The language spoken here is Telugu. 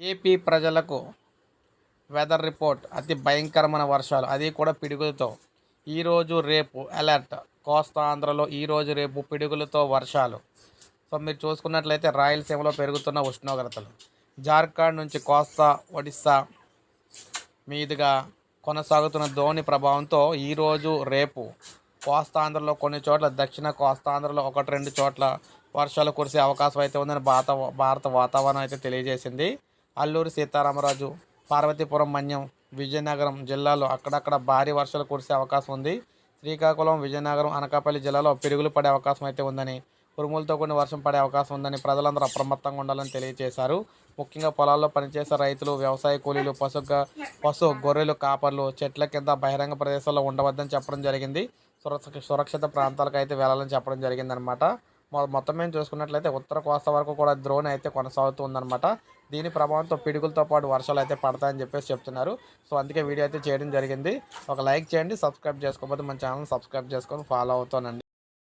ఏపీ ప్రజలకు వెదర్ రిపోర్ట్ అతి భయంకరమైన వర్షాలు. అది కూడా పిడుగులతో. ఈరోజు రేపు అలర్ట్. కోస్తా ఆంధ్రలో ఈరోజు రేపు పిడుగులతో వర్షాలు. సో మీరు చూసుకున్నట్లయితే రాయలసీమలో పెరుగుతున్న ఉష్ణోగ్రతలు. జార్ఖండ్ నుంచి కోస్తా ఒడిస్సా మీదుగా కొనసాగుతున్న ధోని ప్రభావంతో ఈరోజు రేపు కోస్తాంధ్రలో కొన్ని చోట్ల దక్షిణ కోస్తాంధ్రలో ఒకటి రెండు చోట్ల వర్షాలు కురిసే అవకాశం అయితే ఉందని భారత భారత వాతావరణం అయితే తెలియజేసింది. అల్లూరి సీతారామరాజు పార్వతీపురం మన్యం విజయనగరం జిల్లాలో అక్కడక్కడ భారీ వర్షాలు కురిసే అవకాశం ఉంది. శ్రీకాకుళం విజయనగరం అనకాపల్లి జిల్లాలో పెరుగులు పడే అవకాశం అయితే ఉందని ఉరుములతో కూడిన వర్షం పడే అవకాశం ఉందని ప్రజలందరూ అప్రమత్తంగా ఉండాలని తెలియజేశారు. ముఖ్యంగా పొలాల్లో పనిచేసే రైతులు వ్యవసాయ కూలీలు పశుగా పశు గొర్రెలు కాపర్లు చెట్ల కింద బహిరంగ ప్రదేశాల్లో ఉండవద్దని చెప్పడం జరిగింది. సురక్ష సురక్షిత ప్రాంతాలకు అయితే వెళ్ళాలని చెప్పడం జరిగిందనమాట మొత్తం మేము చూసుకున్నట్లయితే ఉత్తర కోస్తా వరకు కూడా ద్రోణి అయితే కొనసాగుతుందన్నమాట. దీని ప్రభావంతో పిడుగులతో పాటు వర్షాలు అయితే పడతాయని చెప్పేసి చెప్తున్నారు. సో అందుకే వీడియో అయితే చేయడం జరిగింది. ఒక లైక్ చేయండి సబ్స్క్రైబ్ చేసుకోకపోతే మన ఛానల్ సబ్స్క్రైబ్ చేసుకొని ఫాలో అవుతానండి